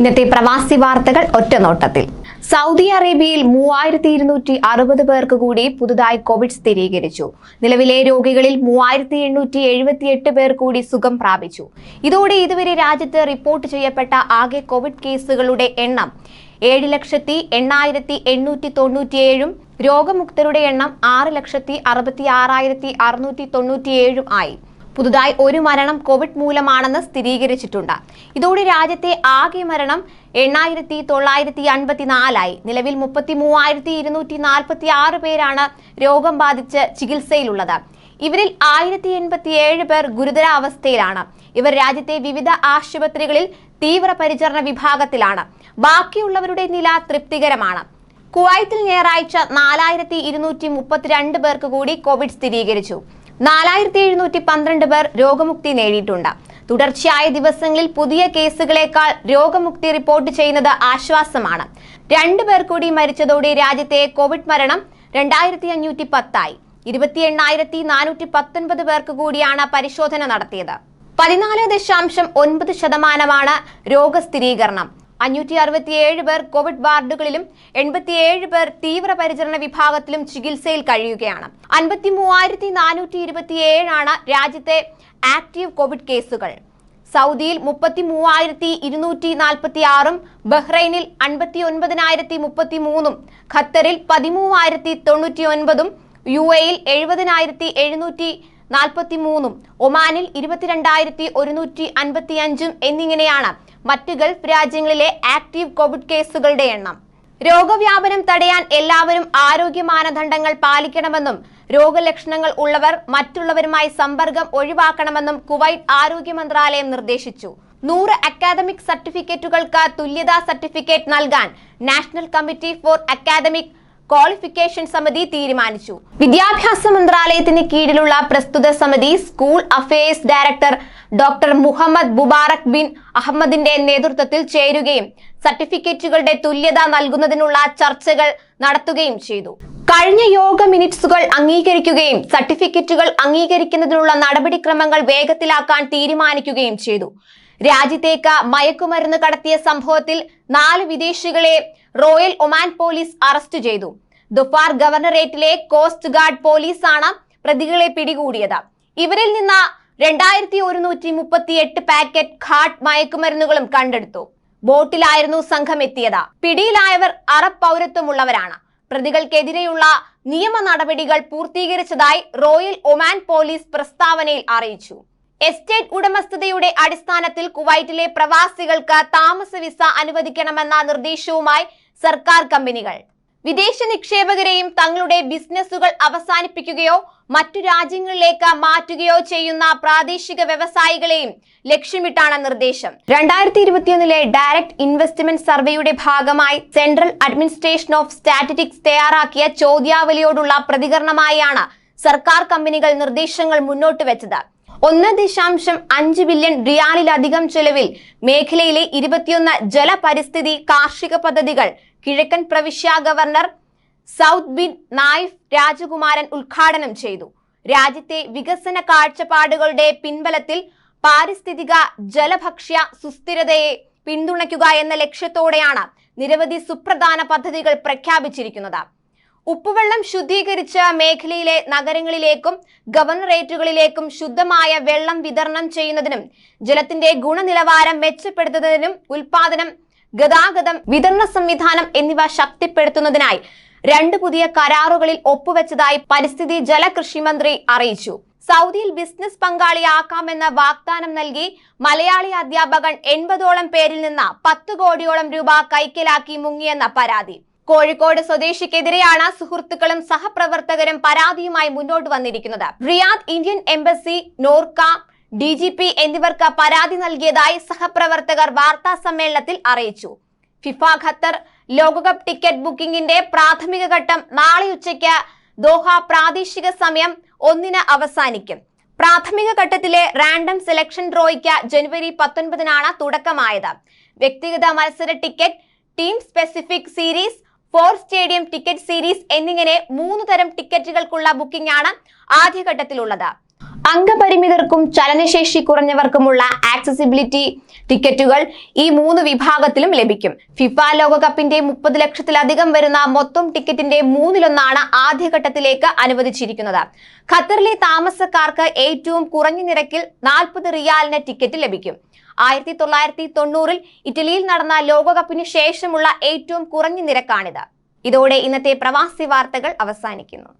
ഇന്നത്തെ പ്രവാസി വാർത്തകൾ ഒറ്റനോട്ടത്തിൽ. സൗദി അറേബ്യയിൽ മൂവായിരത്തി ഇരുന്നൂറ്റി അറുപത് പേർക്ക് കൂടി പുതുതായി കോവിഡ് സ്ഥിരീകരിച്ചു. നിലവിലെ രോഗികളിൽ മൂവായിരത്തി എണ്ണൂറ്റി എഴുപത്തിയെട്ട് പേർ കൂടി സുഖം പ്രാപിച്ചു. ഇതോടെ ഇതുവരെ രാജ്യത്ത് റിപ്പോർട്ട് ചെയ്യപ്പെട്ട ആകെ കോവിഡ് കേസുകളുടെ എണ്ണം ഏഴ് ലക്ഷത്തി എണ്ണായിരത്തി എണ്ണൂറ്റി തൊണ്ണൂറ്റിയേഴും രോഗമുക്തരുടെ എണ്ണം ആറ് ലക്ഷത്തി അറുപത്തി ആറായിരത്തി അറുന്നൂറ്റി തൊണ്ണൂറ്റിയേഴും ആയി. പുതുതായി ഒരു മരണം കോവിഡ് മൂലമാണെന്ന് സ്ഥിരീകരിച്ചിട്ടുണ്ട്. ഇതോടെ രാജ്യത്തെ ആകെ മരണം എണ്ണായിരത്തി തൊള്ളായിരത്തി അൻപത്തിനാലായി. നിലവിൽ മുപ്പത്തി മൂവായിരത്തി ഇരുന്നൂറ്റി നാൽപ്പത്തി ആറ് പേരാണ് രോഗം ബാധിച്ച് ചികിത്സയിലുള്ളത്. ഇവരിൽ ആയിരത്തി എൺപത്തി ഏഴ് പേർ ഗുരുതരാവസ്ഥയിലാണ്. ഇവർ രാജ്യത്തെ വിവിധ ആശുപത്രികളിൽ തീവ്രപരിചരണ വിഭാഗത്തിലാണ്. ബാക്കിയുള്ളവരുടെ നില തൃപ്തികരമാണ്. കുവൈത്തിൽ ഞായറാഴ്ച നാലായിരത്തി ഇരുന്നൂറ്റി മുപ്പത്തിരണ്ട് പേർക്ക് കൂടി കോവിഡ് സ്ഥിരീകരിച്ചു. നാലായിരത്തി എഴുന്നൂറ്റി പന്ത്രണ്ട് പേർ രോഗമുക്തി നേടിയിട്ടുണ്ട്. തുടർച്ചയായ ദിവസങ്ങളിൽ പുതിയ കേസുകളേക്കാൾ രോഗമുക്തി റിപ്പോർട്ട് ചെയ്യുന്നത് ആശ്വാസമാണ്. രണ്ടു പേർ കൂടി മരിച്ചതോടെ രാജ്യത്തെ കോവിഡ് മരണം രണ്ടായിരത്തി അഞ്ഞൂറ്റി പത്തായി ഇരുപത്തി എണ്ണായിരത്തി നാനൂറ്റി പത്തൊൻപത് പേർക്ക് കൂടിയാണ് പരിശോധന നടത്തിയത്. പതിനാല് ദശാംശം ഒൻപത് ശതമാനമാണ് രോഗസ്ഥിരീകരണം. അഞ്ഞൂറ്റി അറുപത്തിയേഴ് പേർ കോവിഡ് വാർഡുകളിലും എൺപത്തിയേഴ് പേർ തീവ്രപരിചരണ വിഭാഗത്തിലും ചികിത്സയിൽ കഴിയുകയാണ്. അൻപത്തി നാനൂറ്റി ഇരുപത്തിയേഴാണ് രാജ്യത്തെ ആക്റ്റീവ് കോവിഡ് കേസുകൾ. സൗദിയിൽ മുപ്പത്തി മൂവായിരത്തി ഇരുന്നൂറ്റി നാൽപ്പത്തി ആറും ബഹ്റൈനിൽ അൻപത്തി ഒൻപതിനായിരത്തി മുപ്പത്തി മൂന്നും ഖത്തറിൽ പതിമൂവായിരത്തി തൊണ്ണൂറ്റി ഒൻപതും യു എയിൽ എഴുപതിനായിരത്തി എഴുന്നൂറ്റി നാൽപ്പത്തി മൂന്നും ഒമാനിൽ ഇരുപത്തിരണ്ടായിരത്തി ഒരുന്നൂറ്റി അൻപത്തി അഞ്ചും എന്നിങ്ങനെയാണ് മറ്റ് ഗൾഫ് രാജ്യങ്ങളിലെ ആക്റ്റീവ് കോവിഡ് കേസുകളുടെ എണ്ണം. രോഗവ്യാപനം തടയാൻ എല്ലാവരും ആരോഗ്യ മാനദണ്ഡങ്ങൾ പാലിക്കണമെന്നും രോഗലക്ഷണങ്ങൾ ഉള്ളവർ മറ്റുള്ളവരുമായി സമ്പർക്കം ഒഴിവാക്കണമെന്നും കുവൈറ്റ് ആരോഗ്യ മന്ത്രാലയം നിർദ്ദേശിച്ചു. നൂറ് അക്കാദമിക് സർട്ടിഫിക്കറ്റുകൾക്ക് തുല്യതാ സർട്ടിഫിക്കറ്റ് നൽകാൻ national committee for academic qualification സമിതി തീരുമാനിച്ചു. വിദ്യാഭ്യാസ മന്ത്രാലയത്തിന് കീഴിലുള്ള പ്രസ്തുത സമിതി school affairs director doctor Muhammad Mubarak bin അഹമ്മദിന്റെ നേതൃത്വത്തിൽ ചേരുകയും സർട്ടിഫിക്കറ്റുകളുടെ തുല്യത നൽകുന്നതിനുള്ള ചർച്ചകൾ നടത്തുകയും ചെയ്തു. കഴിഞ്ഞ യോഗ മിനിറ്റ്സുകൾ അംഗീകരിക്കുകയും സർട്ടിഫിക്കറ്റുകൾ അംഗീകരിക്കുന്നതിനുള്ള നടപടിക്രമങ്ങൾ വേഗത്തിലാക്കാൻ തീരുമാനിക്കുകയും ചെയ്തു. രാജ്യത്തേക്ക് മയക്കുമരുന്ന് കടത്തിയ സംഭവത്തിൽ നാല് വിദേശികളെ റോയൽ ഒമാൻ പോലീസ് അറസ്റ്റ് ചെയ്തു. ദുഫാർ ഗവർണറേറ്റിലെ കോസ്റ്റ് ഗാർഡ് പോലീസാണ് പ്രതികളെ പിടികൂടിയത്. ഇവരിൽ നിന്ന് രണ്ടായിരത്തി ഒരുന്നൂറ്റി മുപ്പത്തി എട്ട് പാക്കറ്റ് ഘാട്ട് മയക്കുമരുന്നുകളും കണ്ടെടുത്തു. ബോട്ടിലായിരുന്നു സംഘം എത്തിയത്. പിടിയിലായവർ അറബ് പൗരത്വമുള്ളവരാണ്. പ്രതികൾക്കെതിരെയുള്ള നിയമ നടപടികൾ പൂർത്തീകരിച്ചതായി റോയൽ ഒമാൻ പോലീസ് പ്രസ്താവനയിൽ അറിയിച്ചു. എസ്റ്റേറ്റ് ഉടമസ്ഥതയുടെ അടിസ്ഥാനത്തിൽ കുവൈറ്റിലെ പ്രവാസികൾക്ക് താമസ വിസ അനുവദിക്കണമെന്ന നിർദ്ദേശവുമായി സർക്കാർ കമ്പനികൾ. വിദേശ നിക്ഷേപകരെയും തങ്ങളുടെ ബിസിനസ്സുകൾ അവസാനിപ്പിക്കുകയോ മറ്റു രാജ്യങ്ങളിലേക്ക് മാറ്റുകയോ ചെയ്യുന്ന പ്രാദേശിക വ്യവസായികളെയും ലക്ഷ്യമിട്ടാണ് നിർദ്ദേശം. രണ്ടായിരത്തി ഇരുപത്തിയൊന്നിലെ ഡയറക്ട് ഇൻവെസ്റ്റ്മെന്റ് സർവേയുടെ ഭാഗമായി സെൻട്രൽ അഡ്മിനിസ്ട്രേഷൻ ഓഫ് സ്റ്റാറ്റിസ്റ്റിക്സ് തയ്യാറാക്കിയ ചോദ്യാവലിയോടുള്ള പ്രതികരണമായാണ് സർക്കാർ കമ്പനികൾ നിർദ്ദേശങ്ങൾ മുന്നോട്ട് വെച്ചത്. ഒന്ന് ദശാംശം അഞ്ച് ബില്യൺ റിയാലിലധികം ചെലവിൽ മേഖലയിലെ ഇരുപത്തിയൊന്ന് ജലപരിസ്ഥിതി കാർഷിക പദ്ധതികൾ. കിഴക്കൻ പ്രവിശ്യ ഗവർണർ സൗത്ത് ബിൻ നായിഫ് രാജകുമാരൻ ഉദ്ഘാടനം ചെയ്തു. രാജ്യത്തെ വികസന കാഴ്ചപ്പാടുകളുടെ പിൻബലത്തിൽ പാരിസ്ഥിതിക ജലഭക്ഷ്യ സുസ്ഥിരതയെ പിന്തുണയ്ക്കുക എന്ന ലക്ഷ്യത്തോടെയാണ് നിരവധി സുപ്രധാന പദ്ധതികൾ പ്രഖ്യാപിച്ചിരിക്കുന്നത്. ഉപ്പുവെള്ളം ശുദ്ധീകരിച്ച മേഖലയിലെ നഗരങ്ങളിലേക്കും ഗവർണറേറ്റുകളിലേക്കും ശുദ്ധമായ വെള്ളം വിതരണം ചെയ്യുന്നതിനും ജലത്തിന്റെ ഗുണനിലവാരം മെച്ചപ്പെടുത്തുന്നതിനും ഉൽപാദനം ഗതാഗതം വിതരണ സംവിധാനം എന്നിവ ശക്തിപ്പെടുത്തുന്നതിനായി രണ്ട് പുതിയ കരാറുകളിൽ ഒപ്പുവെച്ചതായി പരിസ്ഥിതി ജലകൃഷി മന്ത്രി അറിയിച്ചു. സൗദിയിൽ ബിസിനസ് പങ്കാളിയാക്കാമെന്ന വാഗ്ദാനം നൽകി മലയാളി അധ്യാപകൻ എൺപതോളം പേരിൽ നിന്ന് പത്ത് കോടിയോളം രൂപ കൈക്കലാക്കി മുങ്ങിയെന്ന പരാതി. കോഴിക്കോട് സ്വദേശിക്കെതിരെയാണ് സുഹൃത്തുക്കളും സഹപ്രവർത്തകരും പരാതിയുമായി മുന്നോട്ട് വന്നിരിക്കുന്നത്. Riyadh Indian embassy NORKA D G P എന്നിവർക്ക് പരാതി നൽകിയതായി സഹപ്രവർത്തകർ വാർത്താ സമ്മേളനത്തിൽ അറിയിച്ചു. ഫിഫ ഖത്തർ ലോകകപ്പ് ടിക്കറ്റ് ബുക്കിംഗിന്റെ പ്രാഥമിക ഘട്ടം നാളെ ഉച്ചയ്ക്ക് ദോഹ പ്രാദേശിക സമയം ഒന്നിന് അവസാനിക്കും. പ്രാഥമിക ഘട്ടത്തിലെ റാൻഡം സെലക്ഷൻ ഡ്രോയ്ക്ക് ജനുവരി പത്തൊൻപതിനാണ് തുടക്കമായത്. വ്യക്തിഗത മത്സര ticket team specific series four stadium ticket series എന്നിങ്ങനെ മൂന്ന് തരം ടിക്കറ്റുകൾക്കുള്ള ബുക്കിംഗ് ആണ് ആദ്യഘട്ടത്തിലുള്ളത്. അംഗപരിമിതർക്കും ചലനശേഷി കുറഞ്ഞവർക്കുമുള്ള ആക്സസിബിലിറ്റി ടിക്കറ്റുകൾ ഈ മൂന്ന് വിഭാഗത്തിലും ലഭിക്കും. ഫിഫ ലോകകപ്പിന്റെ മുപ്പത് ലക്ഷത്തിലധികം വരുന്ന മൊത്തം ടിക്കറ്റിന്റെ മൂന്നിലൊന്നാണ് ആദ്യഘട്ടത്തിലേക്ക് അനുവദിച്ചിരിക്കുന്നത്. ഖത്തറിലെ താമസക്കാർക്ക് ഏറ്റവും കുറഞ്ഞ നിരക്കിൽ നാൽപ്പത് റിയാലിന് ടിക്കറ്റ് ലഭിക്കും. ആയിരത്തി തൊള്ളായിരത്തി തൊണ്ണൂറിൽ ഇറ്റലിയിൽ നടന്ന ലോകകപ്പിന് ശേഷമുള്ള ഏറ്റവും കുറഞ്ഞ നിരക്കാണിത്. ഇതോടെ ഇന്നത്തെ പ്രവാസി വാർത്തകൾ അവസാനിക്കുന്നു.